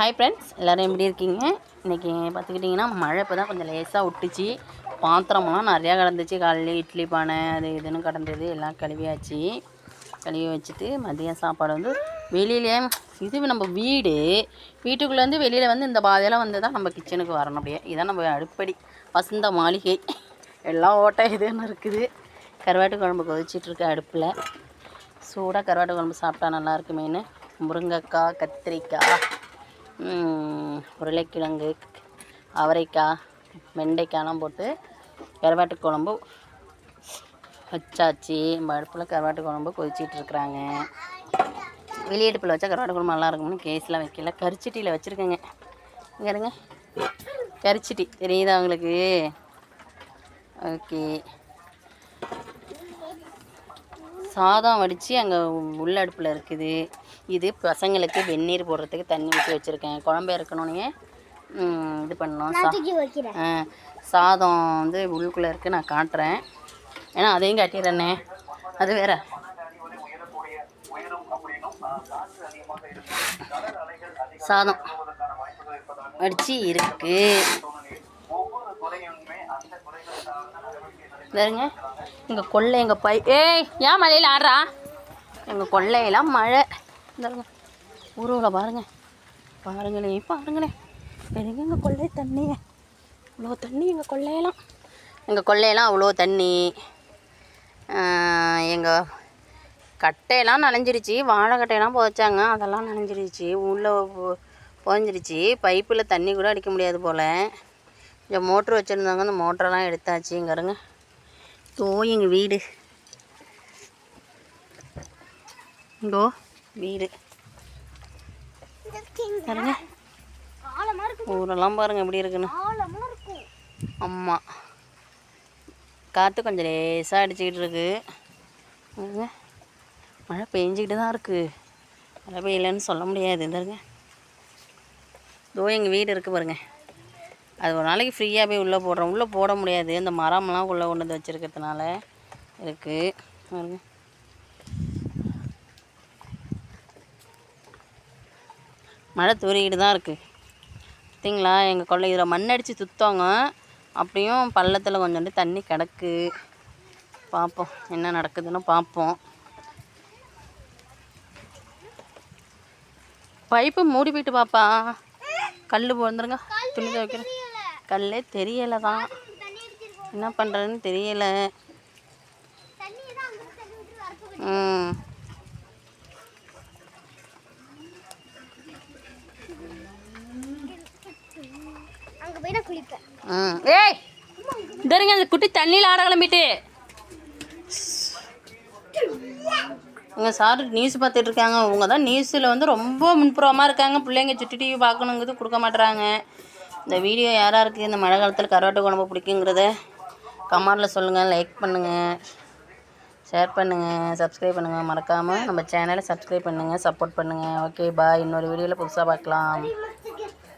Hi friends எல்லோரும் எப்படி இருக்கீங்க? இன்றைக்கி பார்த்துக்கிட்டிங்கன்னா மழை இப்போ தான் கொஞ்சம் லேசாக விட்டுச்சு பாத்திரமெல்லாம் நிறையா கிடந்துச்சு. காலையில் இட்லி பானை அது இதுன்னு கிடந்தது. எல்லாம் கழுவியாச்சு. கழுவி வச்சுட்டு மதியம் சாப்பாடு வந்து வெளியிலே இது நம்ம வீடு. வீட்டுக்குள்ளேருந்து வெளியில் வந்து இந்த பாதையெல்லாம் வந்து தான் நம்ம கிச்சனுக்கு வரணும் அப்படியே. இதான் நம்ம அடுப்படி. வசந்த மாளிகை. எல்லாம் ஓட்டை இதுன்னு இருக்குது. கருவாட்டு குழம்பு கொதிச்சிட்ருக்கு அடுப்பில். சூடாக கருவாட்டு குழம்பு சாப்பிட்டா நல்லாயிருக்குமேனு முருங்கைக்காய் கத்திரிக்காய். உருளைக்கிழங்கு அவரைக்காய் வெண்டைக்காயெலாம் போட்டு கருவாட்டு குழம்பு வச்சாச்சு. நம்ம அடுப்பில் கருவாட்டு குழம்பு கொதிச்சிட்ருக்குறாங்க வெளியடுப்பில் வச்சா கருவாட்டு குழம்பு நல்லா இருக்கும்னு கேஸ்லாம் வைக்கல. கரிச்சட்டியில் வச்சுருக்கேங்க. இங்கே இருங்க. கரிச்சட்டி தெரியுதா உங்களுக்கு? ஓகே. சாதம் வடித்து அங்கே உள்ள அடுப்பில் இருக்குது. இது பசங்களுக்கு வெந்நீர் போடுறதுக்கு தண்ணி ஊற்றி வச்சுருக்கேன். குழம்பு இறக்கணுன்னே இது ஆ, சாதம் வந்து உள்ளுக்குள்ளே இருக்குது நான் காட்டுறேன். ஏன்னா அதையும் காட்டிடுறேனே. அது வேற. சாதம் வடித்து இருக்குது பாருங்க எங்கள் கொள்ளை எங்கள் பை ஏய் ஏன் மழையில் ஆடுறா? எங்கள் கொள்ளையெல்லாம் மழை. இந்தாருங்க. ஊருவில் பாருங்கள் பாருங்களே. பாருங்களேன் எனக்கு எங்கள் கொள்ளை தண்ணியே அவ்வளோ தண்ணி எங்கள் கொள்ளையெல்லாம்? எங்கள் கொள்ளையெல்லாம் அவ்வளோ தண்ணி. எங்கள் கட்டையெல்லாம் நனைஞ்சிருச்சு. வாழைக்கட்டையெல்லாம் புதைச்சாங்க. அதெல்லாம் நனைஞ்சிருச்சு. உள்ளே புதஞ்சிருச்சு. பைப்பில் தண்ணி கூட அடிக்க முடியாது போல். இந்த மோட்ரு வச்சுருந்தாங்க. அந்த மோட்டரெல்லாம் எடுத்தாச்சு. இங்கே இருங்க. தோ எங்கள் வீடு. இங்கோ. வீடு. பாருங்க. ஊரெல்லாம் பாருங்க எப்படி இருக்குன்னு. ஆமாம் காற்று கொஞ்சம் லேசாக அடிச்சுக்கிட்டு இருக்கு. மழை பெஞ்சிக்கிட்டு தான் இருக்குது மழை பெய்யலன்னு சொல்ல முடியாது. இருங்க. இதோ எங்கள் வீடு இருக்குது பாருங்க. அது ஒரு நாளைக்கு ஃப்ரீயாக போய் உள்ளே போடுறோம். உள்ளே போட முடியாது. அந்த மரம்லாம் உள்ளே கொண்டு வந்து வச்சுருக்கிறதுனால இருக்குது பாருங்க. மழை தூரிக்கிட்டு தான் இருக்குது பார்த்தீங்களா எங்கள் கொள்ளை இதில் மண் அடித்து சுத்தவங்க அப்படியும் பள்ளத்தில் கொஞ்சோண்டு தண்ணி கிடக்கு. பார்ப்போம் என்ன நடக்குதுன்னு பார்ப்போம் பைப்பு மூடி போயிட்டு பாப்பா. கல் போந்துருங்க துணி துவைக்கிறேன். கல்லே தெரியலை. தான் என்ன பண்ணுறதுன்னு தெரியல. ம் அங்க போய் நான் குளிப்பேன் ம் ஏய் இதருங்க அந்த குட்டி தண்ணியில் ஆட கிளம்பிட்டு. எங்கள் சார் நியூஸ் பார்த்துட்டு இருக்காங்க. அவங்க தான் நியூஸில் வந்து ரொம்ப முன்புறமாக இருக்காங்க. பிள்ளைங்க சுட்டி டிவி பார்க்கணுங்கிறது கொடுக்க மாட்டுறாங்க இந்த வீடியோ யாராருக்கு இந்த மழை காலத்தில் கருவாட்டு குழம்பு பிடிக்குங்கிறத கமெண்டில் சொல்லுங்கள் லைக் பண்ணுங்கள் ஷேர் பண்ணுங்கள் சப்ஸ்கிரைப் பண்ணுங்கள் மறக்காமல் நம்ம சேனலை சப்ஸ்கிரைப் பண்ணுங்கள் சப்போர்ட் பண்ணுங்கள் ஓகே பாய் இன்னொரு வீடியோவில் புதுசாக பார்க்கலாம்.